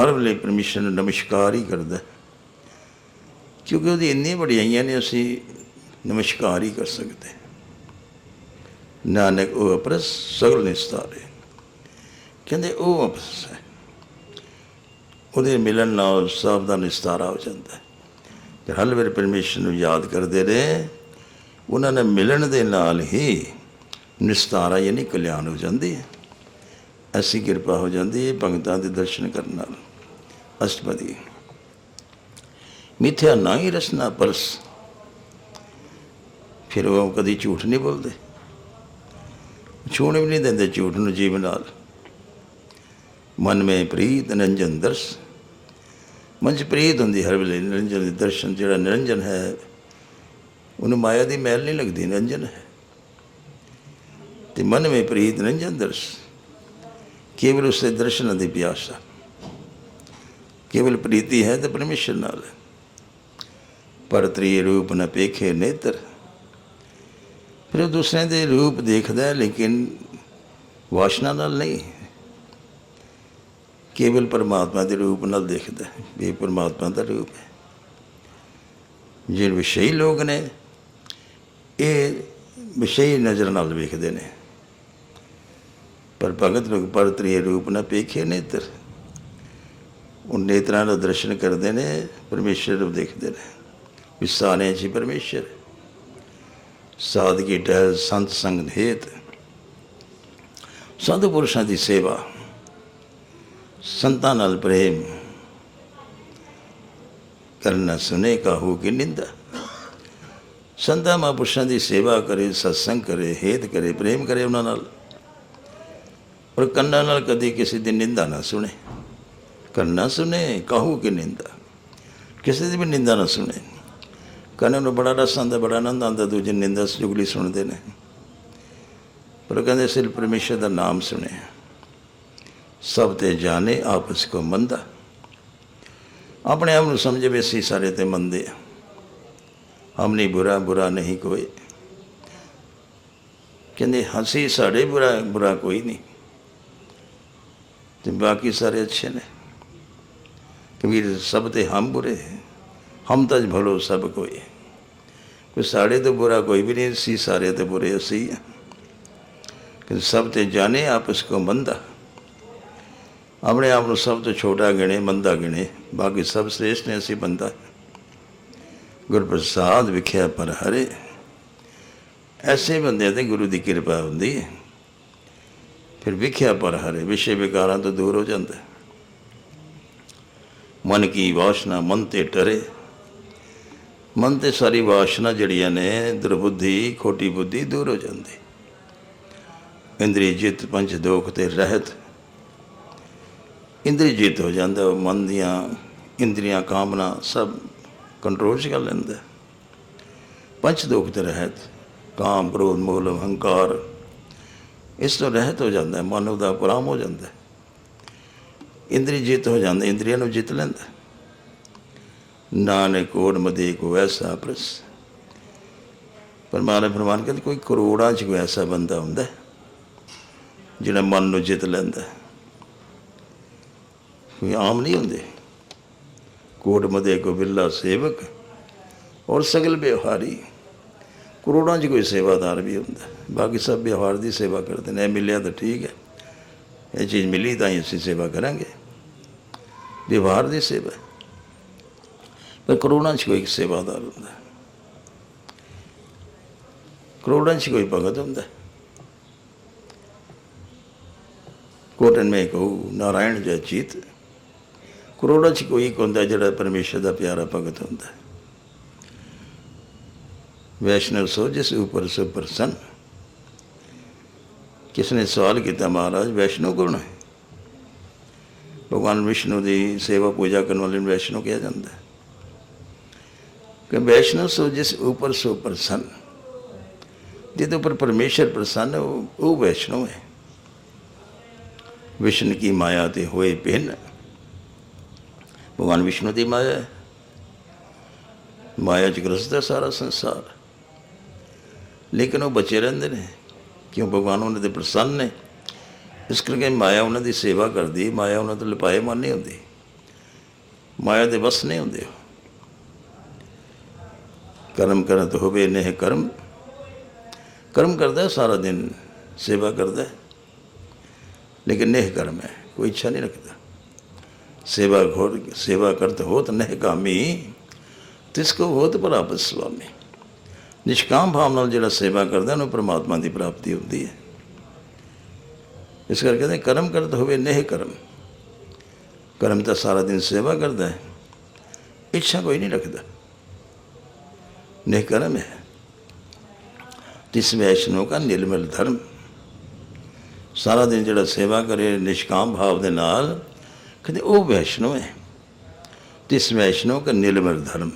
ਹਰ ਵੇਲੇ ਪਰਮੇਸ਼ਰ ਨੂੰ ਨਮਸਕਾਰ ਹੀ ਕਰਦਾ ਕਿਉਂਕਿ ਉਹਦੀ ਇੰਨੀ ਵਡਿਆਈਆਂ ਨੇ, ਅਸੀਂ ਨਮਸਕਾਰ ਹੀ ਕਰ ਸਕਦੇ ਨਾਨਕ, ਉਹ ਅਪਰਸ ਸਗਲ ਨਿਸਤਾਰੇ। ਕਹਿੰਦੇ ਉਹ ਅਪਰਸ ਹੈ। ਉਹਦੇ ਮਿਲਣ ਨਾਲ ਸਭ ਦਾ ਨਿਸਤਾਰਾ ਹੋ ਜਾਂਦਾ ਹੈ। ਤੇ ਹਰ ਵੇਲੇ ਪਰਮੇਸ਼ਰ ਨੂੰ ਯਾਦ ਕਰਦੇ ਰਹੇ। ਉਹਨਾਂ ਨੇ ਮਿਲਣ ਦੇ ਨਾਲ ਹੀ ਨਿਸਤਾਰਾ ਯਾਨੀ ਕਲਿਆਣ ਹੋ ਜਾਂਦੀ ਹੈ। ਐਸੀ ਕਿਰਪਾ ਹੋ ਜਾਂਦੀ ਹੈ ਭਗਤਾਂ ਦੇ ਦਰਸ਼ਨ ਕਰਨ ਨਾਲ। ਅਸ਼ਟਪਦੀ। ਮਿੱਥਿਆ ਨਾ ਹੀ ਰਸਨਾ ਪਰਸ। ਫਿਰ ਉਹ ਕਦੀ ਝੂਠ ਨਹੀਂ ਬੋਲਦੇ। ਛੂਣ ਵੀ ਨਹੀਂ ਦਿੰਦੇ ਝੂਠ ਨੂੰ ਜੀਵ ਨਾਲ। ਮਨ ਮੇ ਪ੍ਰੀਤ ਨੰਜਨ ਦਰਸ। ਮਨ 'ਚ ਪ੍ਰੀਤ ਹੁੰਦੀ ਹਰ ਵੇਲੇ, ਨਿਰੰਜਨ ਦੇ ਦਰਸ਼ਨ, ਜਿਹੜਾ ਨਿਰੰਜਨ ਹੈ, ਉਹਨੂੰ ਮਾਇਆ ਦੀ ਮੈਲ ਨਹੀਂ ਲੱਗਦੀ, ਨਿਰੰਜਨ ਹੈ। ਤੇ ਮਨ ਮੇ ਪ੍ਰੀਤ, ਨਿਰੰਜਨ ਦਰਸ। ਕੇਵਲ ਉਸੇ ਦਰਸ਼ਨ ਦੀ ਪਿਆਸਾ ਕੇਵਲ ਪ੍ਰੀਤੀ ਹੈ ਤੇ ਪਰਮੇਸ਼ਰ ਨਾਲ। ਪਰ ਤ੍ਰੀ ਰੂਪ ਨ ਪੇਖੇ ਨੇਤਰ। ਫਿਰ ਉਹ ਦੂਸਰੇ ਦੇ ਰੂਪ ਦੇਖਦਾ ਲੇਕਿਨ ਵਾਸ਼ਨਾ ਨਾਲ ਨਹੀਂ। ਕੇਵਲ ਪਰਮਾਤਮਾ ਦੇ ਰੂਪ ਨਾਲ ਦੇਖਦਾ ਹੈ। ਵੀ ਇਹ ਪਰਮਾਤਮਾ ਦਾ ਰੂਪ ਹੈ। ਜਿਹੜੇ ਵਿਸ਼ਈ ਲੋਕ ਨੇ, ਇਹ ਵਿਸ਼ਈ ਨਜ਼ਰ ਨਾਲ ਵੇਖਦੇ ਨੇ। ਪਰ ਭਗਤ ਲੋਕ ਪਰ ਰੂਪ ਨਾਲ ਪੇਖੇ ਨੇਤਰ। ਉਹ ਨੇਤਰਾਂ ਦਾ ਦਰਸ਼ਨ ਕਰਦੇ ਨੇ, ਪਰਮੇਸ਼ਰ ਨੂੰ ਦੇਖਦੇ ਨੇ। ਵੀ ਸਾਰਿਆਂ 'ਚ ਹੀ ਪਰਮੇਸ਼ਰ ਹੈ। ਸਾਧਕੀ ਟਹਿਲ ਸੰਤ ਸੰਗ ਹੇਤ। ਸਾਧੂ ਪੁਰਸ਼ਾਂ ਦੀ ਸੇਵਾ ਸੰਤਾਂ ਨਾਲ ਪ੍ਰੇਮ ਕਰਨਾ ਸੁਨੇ ਕਾਹੂ ਕੀ ਨਿੰਦਾ? ਸੰਤਾਂ ਮਹਾਂਪੁਰਸ਼ਾਂ ਦੀ ਸੇਵਾ ਕਰੇ, ਸਤਸੰਗ ਕਰੇ, ਹੇਤ ਕਰੇ, ਪ੍ਰੇਮ ਕਰੇ ਉਹਨਾਂ ਨਾਲ। ਪਰ ਕੰਨਾਂ ਨਾਲ ਕਦੀ ਕਿਸੇ ਦੀ ਨਿੰਦਾ ਨਾ ਸੁਣੇ। ਕੰਨਾਂ ਸੁਨੇ, ਕਾਹੂ ਕੀ ਨਿੰਦਾ? ਕਿਸੇ ਦੀ ਵੀ ਨਿੰਦਾ ਨਾ ਸੁਣੇ। ਕੰਨਾਂ ਨੂੰ ਬੜਾ ਰਸ ਆਉਂਦਾ, ਬੜਾ ਆਨੰਦ ਆਉਂਦਾ, ਦੂਜੇ ਨਿੰਦਾ ਚੁਗਲੀ ਸੁਣਦੇ ਨੇ। ਪਰ ਕਹਿੰਦੇ ਸਿਰ ਪਰਮੇਸ਼ਰ ਦਾ ਨਾਮ ਸੁਣੇ ਸਭ ਤੇ ਜਾਣੇ ਆਪਸ ਕੋ ਮੰਦਾ। ਆਪਣੇ ਆਪ ਨੂੰ ਸਮਝੇ ਵੀ ਅਸੀਂ ਸਾਰੇ ਤੇ ਮੰਦੇ ਆ। ਹਮ ਨਹੀਂ ਬੁਰਾ ਬੁਰਾ ਨਹੀਂ ਕੋਈ। ਕਹਿੰਦੇ ਹੰਸੀ ਸਾਡੇ ਬੁਰਾ ਬੁਰਾ ਕੋਈ ਨਹੀਂ। ਤੇ ਬਾਕੀ ਸਾਰੇ ਅੱਛੇ ਨੇ। ਕਬੀਰ, ਸਭ ਤੇ ਹਮ ਬੁਰੇ ਹਮ ਤਜ ਭਲੋ ਸਭ ਕੋਈ ਕੋਈ ਸਾਡੇ ਤੋਂ ਬੁਰਾ ਕੋਈ ਵੀ ਨਹੀਂ ਸੀ ਸਾਰੇ ਤੇ ਬੁਰੇ ਅਸੀਂ ਕਿ ਸਭ ਤੇ ਜਾਣੇ ਆਪਸ ਕੋ ਮੰਦਾ। ਆਪਣੇ ਆਪ ਨੂੰ ਸਭ ਤੋਂ ਛੋਟਾ ਗਿਣੇ, ਮੰਦਾ ਗਿਣੇ। ਬਾਕੀ ਸਭ ਸ੍ਰੇਸ਼ਟ ਨੇ, ਅਸੀਂ ਬੰਦਾ। ਗੁਰ ਪ੍ਰਸਾਦ ਵਿਖਿਆ, ਪਰ ਹਰੇ। ਐਸੇ ਬੰਦੇ ਤੇ ਗੁਰੂ ਦੀ ਕਿਰਪਾ ਹੁੰਦੀ ਹੈ। ਫਿਰ ਵਿਖਿਆ, ਪਰ ਹਰੇ। ਵਿਸ਼ੇ ਵਿਕਾਰਾਂ ਤੋਂ ਦੂਰ ਹੋ ਜਾਂਦਾ। ਮਨ ਕੀ ਵਾਸ਼ਨਾ, ਮਨ ਤੇ ਟਰੇ। ਮਨ ਤੇ ਸਾਰੀ ਵਾਸ਼ਨਾ ਜਿਹੜੀਆਂ ਨੇ, ਦੁਰਬੁੱਧੀ, ਖੋਟੀ ਬੁੱਧੀ ਦੂਰ ਹੋ ਜਾਂਦੀ। ਇੰਦਰੀ ਜਿਤ, ਪੰਜ ਦੋਖ ਤੇ ਰਹਿਤ। ਇੰਦਰੀ ਜਿਤ ਹੋ ਜਾਂਦਾ ਉਹ ਮਨ ਦੀਆਂ ਇੰਦਰੀਆਂ ਕਾਮਨਾ ਸਭ ਕੰਟਰੋਲ 'ਚ ਕਰ ਲੈਂਦਾ। ਪੰਜ ਦੋਖ ਤੇ ਰਹਿਤ ਕਾਮ ਕ੍ਰੋਧ ਮੋਹ ਹੰਕਾਰ ਇਸ ਤੋਂ ਰਹਿਤ ਹੋ ਜਾਂਦਾ ਹੈ, ਮਨ ਉਹਦਾ ਗੁਲਾਮ ਹੋ ਜਾਂਦਾ। ਹੈ। ਇੰਦਰੀ ਜਿੱਤ ਹੋ ਜਾਂਦਾ ਇੰਦਰੀਆਂ ਨੂੰ ਜਿੱਤ ਲੈਂਦਾ। ਨਾਨਕ ਕੋੜ ਮਦੇ ਕੋ ਐਸਾ ਪ੍ਰਸ। ਪਰਮਾਤਮਾ ਫਰਮਾਨ ਕਹਿੰਦੇ ਕੋਈ ਕਰੋੜਾਂ ਚ ਕੋਈ ਐਸਾ ਬੰਦਾ ਹੁੰਦਾ ਜਿਹੜਾ ਮਨ ਨੂੰ ਜਿੱਤ ਲੈਂਦਾ। ਕੋਈ ਆਮ ਨਹੀਂ ਹੁੰਦੇ। ਕੋਟ ਮਦੇ ਕੋ ਬਿੱਲਾ ਸੇਵਕ ਔਰ ਸਗਲ ਵਿਵਹਾਰੀ। ਕਰੋੜਾਂ 'ਚ ਕੋਈ ਸੇਵਾਦਾਰ ਵੀ ਹੁੰਦਾ। ਬਾਕੀ ਸਭ ਵਿਵਹਾਰ ਦੀ ਸੇਵਾ ਕਰਦੇ ਨੇ। ਇਹ ਮਿਲਿਆ ਤਾਂ ਠੀਕ ਹੈ। ਇਹ ਚੀਜ਼ ਮਿਲੀ ਤਾਂ ਹੀ ਅਸੀਂ ਸੇਵਾ ਕਰਾਂਗੇ। ਵਿਵਹਾਰ ਦੀ ਸੇਵਾ। ਪਰ ਕਰੋੜਾਂ 'ਚ ਕੋਈ ਸੇਵਾਦਾਰ ਹੁੰਦਾ। ਕਰੋੜਾਂ 'ਚ ਕੋਈ ਭਗਤ ਹੁੰਦਾ। ਕੋਟਨ ਮੇ ਕਹੂ, ਨਾਰਾਇਣ ਜੈ ਚੀਤ। ਕਰੋੜਾਂ 'ਚ ਕੋਈ ਇੱਕ ਹੁੰਦਾ ਜਿਹੜਾ ਪਰਮੇਸ਼ਰ ਦਾ ਪਿਆਰਾ ਭਗਤ ਹੁੰਦਾ ਹੈ वैष्णव सो जिस ऊपर से प्रसन्न किसने सवाल किया महाराज वैष्णव कौन है भगवान विष्णु की सेवा पूजा करने वाले ਨੂੰ वैष्णव किया जाता है कि वैष्णव सो जिस ऊपर सो प्रसन्न जिसके ऊपर परमेश्वर प्रसन्न है वो वो वैष्णव है विष्णु की माया ते ਭਗਵਾਨ ਵਿਸ਼ਨੂੰ ਦੀ ਮਾਇਆ ਹੈ। ਮਾਇਆ ਚ ਗ੍ਰਸਤ ਹੈ ਸਾਰਾ ਸੰਸਾਰ। ਲੇਕਿਨ ਉਹ ਬਚੇ ਰਹਿੰਦੇ ਨੇ। ਕਿਉਂ? ਭਗਵਾਨ ਉਹਨਾਂ ਦੇ ਪ੍ਰਸੰਨ ਨੇ। ਇਸ ਕਰਕੇ ਮਾਇਆ ਉਹਨਾਂ ਦੀ ਸੇਵਾ ਕਰਦੀ ਮਾਇਆ ਉਹਨਾਂ ਤੋਂ ਲਪਾਏ ਮੰਨੇ ਹੁੰਦੀ। ਮਾਇਆ ਦੇ ਵਸ ਨਹੀਂ ਹੁੰਦੇ ਕਰਮ ਕਰਤ ਹੋਵੇ ਨੇ ਕਰਮ। ਕਰਮ ਕਰਦਾ ਸਾਰਾ ਦਿਨ ਸੇਵਾ ਕਰਦਾ ਲੇਕਿਨ ਨਿਹ ਕਰਮ ਹੈ। ਕੋਈ ਇੱਛਾ ਨਹੀਂ ਰੱਖਦਾ। ਸੇਵਾ ਘੋਰ ਸੇਵਾ ਕਰਤ ਹੋਤ ਨਹਿ ਕਾਮੀ ਤਿਸਕੋ ਹੋਤ ਪ੍ਰਾਪਤ ਸੁਆਮੀ। ਨਿਸ਼ਕਾਮ ਭਾਵ ਨਾਲ ਜਿਹੜਾ ਸੇਵਾ ਕਰਦਾ, ਉਹਨੂੰ ਪ੍ਰਮਾਤਮਾ ਦੀ ਪ੍ਰਾਪਤੀ ਹੁੰਦੀ ਹੈ। ਇਸ ਕਰਕੇ ਕਹਿੰਦੇ, ਕਰਮ ਕਰਤ ਹੋਵੇ ਨਹਿ ਕਰਮ। ਕਰਮ ਤਾਂ ਸਾਰਾ ਦਿਨ ਸੇਵਾ ਕਰਦਾ ਹੈ, ਇੱਛਾ ਕੋਈ ਨਹੀਂ ਰੱਖਦਾ। ਨਹਿ ਕਰਮ ਹੈ। ਤਿਸ ਵੈਸ਼ਨੋ ਕਾ ਨਿਰਮਲ ਧਰਮ। ਸਾਰਾ ਦਿਨ ਜਿਹੜਾ ਸੇਵਾ ਕਰੇ ਨਿਸ਼ਕਾਮ ਭਾਵ ਦੇ ਨਾਲ ਕਹਿੰਦੇ ਉਹ ਵੈਸ਼ਨੋ ਹੈ ਤਿਸ ਵੈਸ਼ਨੋ ਕਾ ਨਿਰਮਲ ਧਰਮ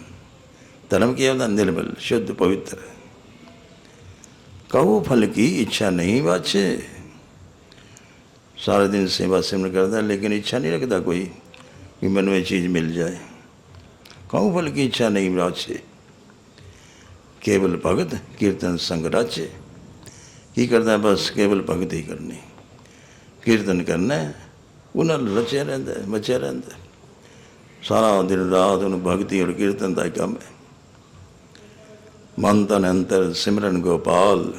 ਧਰਮ ਕੀ ਹੁੰਦਾ ਨਿਰਮਲ ਸ਼ੁੱਧ ਪਵਿੱਤਰ ਕਹੂ ਫਲ ਕੀ ਇੱਛਾ ਨਹੀਂ ਵਾਚੇ ਸਾਰਾ ਦਿਨ ਸੇਵਾ ਸਿਮਰਨ ਕਰਦਾ ਲੇਕਿਨ ਇੱਛਾ ਨਹੀਂ ਰੱਖਦਾ ਕੋਈ ਕਿ ਮੈਨੂੰ ਇਹ ਚੀਜ਼ ਮਿਲ ਜਾਏ ਕਹੂ ਫਲ ਕੀ ਇੱਛਾ ਨਹੀਂ ਵਾਚੇ ਕੇਵਲ ਭਗਤ ਕੀਰਤਨ ਸੰਗ ਰਾਚੇ ਕੀ ਕਰਦਾ ਬਸ ਕੇਵਲ ਭਗਤ ਹੀ ਕਰਨੀ ਕੀਰਤਨ ਕਰਨਾ ਹੈ, ਉਹਨਾਂ ਨਾਲ ਰਚਿਆ ਰਹਿੰਦਾ ਮਚਿਆ ਰਹਿੰਦਾ ਸਾਰਾ ਦਿਨ ਰਾਤ ਉਹਨੂੰ ਭਗਤੀ ਔਰ ਕੀਰਤਨ ਦਾ ਕੰਮ ਹੈ। ਮਨ ਤਨ ਅੰਤਰ ਸਿਮਰਨ ਗੋਪਾਲ।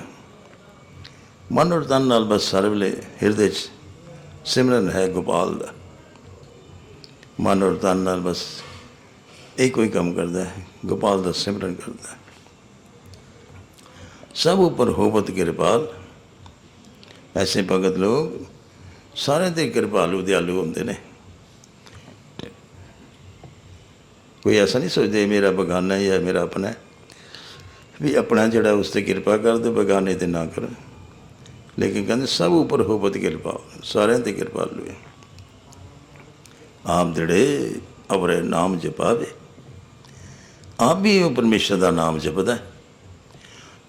ਮਨ ਔਰ ਤਨ ਨਾਲ ਬਸ ਸਰਵਲੇ ਹਿਰਦੇ 'ਚ ਸਿਮਰਨ ਹੈ ਗੋਪਾਲ ਦਾ। ਮਨ ਔਰ ਤਨ ਨਾਲ ਬਸ ਇਹ ਕੋਈ ਕੰਮ ਕਰਦਾ ਹੈ, ਗੋਪਾਲ ਦਾ ਸਿਮਰਨ ਕਰਦਾ ਹੈ। ਸਭ ਉੱਪਰ ਹੋਵਤ ਕਿਰਪਾਲ। ਐਸੇ ਭਗਤ ਲੋਕ ਸਾਰੇ ਤੇ ਕਿਰਪਾਲੂ ਦਿਆਲੂ ਹੁੰਦੇ ਨੇ। ਕੋਈ ਐਸਾ ਨਹੀਂ ਸੋਚਦੇ, ਮੇਰਾ ਬਗਾਨਾ ਹੈ ਜਾਂ ਮੇਰਾ ਆਪਣਾ ਵੀ ਆਪਣਾ ਜਿਹੜਾ ਉਸ ਤੇ ਕਿਰਪਾ ਕਰ ਦੇ, ਬਗਾਨੇ ਤੇ ਨਾ ਕਰ। ਲੇਕਿਨ ਕਹਿੰਦੇ ਸਭ ਉੱਪਰ ਹੋਵਤ ਕਿਰਪਾ, ਸਾਰਿਆਂ ਤੇ ਕਿਰਪਾ ਲਵੇ ਆਪ ਜਿਹੜੇ ਅਵਰੇ ਨਾਮ ਜਪਾਵੇ, ਆਪ ਵੀ ਉਹ ਪਰਮੇਸ਼ਰ ਦਾ ਨਾਮ ਜਪਦਾ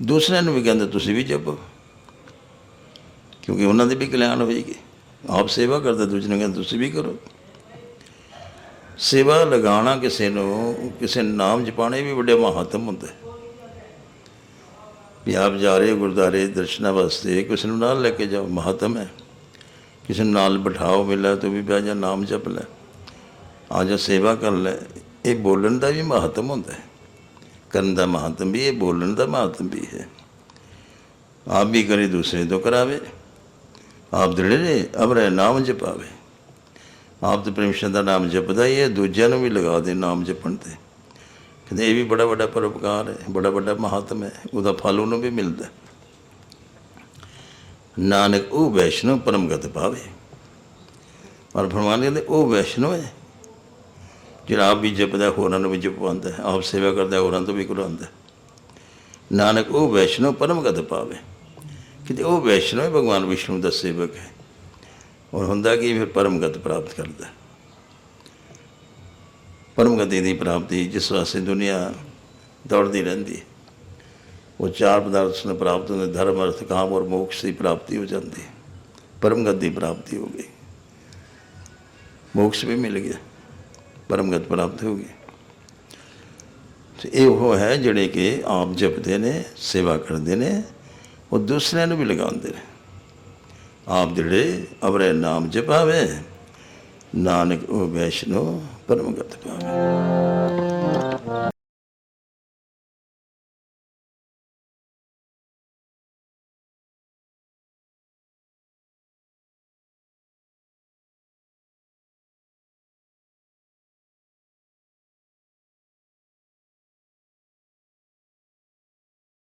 ਦੂਸਰਿਆਂ ਨੂੰ ਵੀ ਕਹਿੰਦੇ ਤੁਸੀਂ ਵੀ ਜਪੋ, ਕਿਉਂਕਿ ਉਹਨਾਂ ਦੇ ਵੀ ਕਲਿਆਣ ਹੋਏਗੀ। ਆਪ ਸੇਵਾ ਕਰਦਾ, ਦੂਜੇ ਨੂੰ ਕਹਿੰਦੇ, ਤੁਸੀਂ ਵੀ ਕਰੋ। ਸੇਵਾ ਲਗਾਉਣਾ ਕਿਸੇ ਨੂੰ, ਕਿਸੇ ਨਾਮ ਜਪਾਣੇ ਵੀ ਵੱਡੇ ਮਹਾਤਮ ਹੁੰਦਾ ਵੀ ਆਪ ਜਾ ਰਹੇ ਹੋ ਗੁਰਦੁਆਰੇ ਦਰਸ਼ਨਾਂ ਵਾਸਤੇ, ਕਿਸੇ ਨੂੰ ਨਾਲ ਲੈ ਕੇ ਜਾਓ, ਮਹਾਤਮ ਹੈ। ਕਿਸੇ ਨੂੰ ਨਾਲ ਬਿਠਾਓ, ਮਿਲਾ ਤੂੰ ਵੀ ਬਹਿ ਜਾ, ਨਾਮ ਜਪ ਲੈ। ਆ ਜਾ, ਸੇਵਾ ਕਰ ਲੈ। ਇਹ ਬੋਲਣ ਦਾ ਵੀ ਮਹੱਤਵ ਹੁੰਦਾ ਹੈ। ਕਰਨ ਦਾ ਮਹੱਤਵ ਵੀ ਇਹ ਬੋਲਣ ਦਾ ਮਹੱਤਵ ਵੀ ਹੈ। ਆਪ ਵੀ ਕਰੇ, ਦੂਸਰੇ ਤੋਂ ਕਰਾਵੇ। ਆਪ ਦ੍ਰਿੜ ਰਹੇ ਅਮਰੇ ਨਾਮ ਜਪਾਵੇ। ਆਪ ਤੇ ਪਰਮੇਸ਼ਰ ਦਾ ਨਾਮ ਜਪਦਾ ਹੀ ਹੈ, ਦੂਜਿਆਂ ਨੂੰ ਵੀ ਲਗਾ ਦੇ ਨਾਮ ਜਪਣ ਤੇ। ਕਹਿੰਦੇ ਇਹ ਵੀ ਬੜਾ ਵੱਡਾ ਪਰਉਪਕਾਰ ਹੈ, ਬੜਾ ਵੱਡਾ ਮਹਾਤਮ ਹੈ, ਉਹਦਾ ਫਲ ਉਹਨੂੰ ਵੀ ਮਿਲਦਾ। ਨਾਨਕ, ਉਹ ਵੈਸ਼ਨੋ ਪਰਮਗਤ ਪਾਵੇ। ਪਰ ਫਰਮਾਨ ਕਹਿੰਦੇ, ਉਹ ਵੈਸ਼ਨੋ ਹੈ, ਜਿਹੜਾ ਆਪ ਵੀ ਜਪਦਾ, ਹੋਰਾਂ ਨੂੰ ਵੀ ਜਪਵਾਉਂਦਾ ਆਪ ਸੇਵਾ ਕਰਦਾ, ਹੋਰਾਂ ਤੋਂ ਵੀ ਕਰਾਉਂਦਾ ਨਾਨਕ, ਉਹ ਵੈਸ਼ਨੋ ਪਰਮਗਤ ਪਾਵੇ। ਕਿਤੇ ਉਹ ਵੈਸ਼ਨੋ ਹੀ ਭਗਵਾਨ ਵਿਸ਼ਨੂੰ ਦਾ ਸੇਵਕ ਹੈ। ਔਰ ਹੁੰਦਾ ਕੀ ਫਿਰ ਪਰਮਗਤ ਪ੍ਰਾਪਤ ਕਰਦਾ। ਹੈ। ਪਰਮਗਤੀ ਦੀ ਪ੍ਰਾਪਤੀ ਜਿਸ ਵਾਸਤੇ ਦੁਨੀਆ ਦੌੜਦੀ ਰਹਿੰਦੀ ਹੈ। ਉਹ ਚਾਰ ਪਦਾਰਥ ਨੂੰ ਪ੍ਰਾਪਤ ਹੁੰਦੇ, ਧਰਮ, ਅਰਥ, ਕਾਮ ਔਰ ਮੋਕਸ਼ ਦੀ ਪ੍ਰਾਪਤੀ ਹੋ ਜਾਂਦੀ ਹੈ। ਪਰਮਗਤ ਦੀ ਪ੍ਰਾਪਤੀ ਹੋ ਗਈ। ਮੋਕਸ਼ ਵੀ ਮਿਲ ਗਿਆ, ਪਰਮਗਤ ਪ੍ਰਾਪਤ ਹੋ ਗਈ। ਤੇ ਇਹ ਉਹ ਹੈ ਜਿਹੜੇ ਕਿ ਆਪ ਜਪਦੇ ਨੇ, ਸੇਵਾ ਕਰਦੇ ਨੇ ਉਹ ਦੂਸਰਿਆਂ ਨੂੰ ਵੀ ਲਗਾਉਂਦੇ ਨੇ। ਆਪ ਜਿਹੜੇ ਅਵਰੇ ਨਾਮ ਜਪਾਵੇ, ਨਾਨਕ ਉਹ ਵੈਸ਼ਨੋ ਪਰਮਗਤ ਪਾਵੇ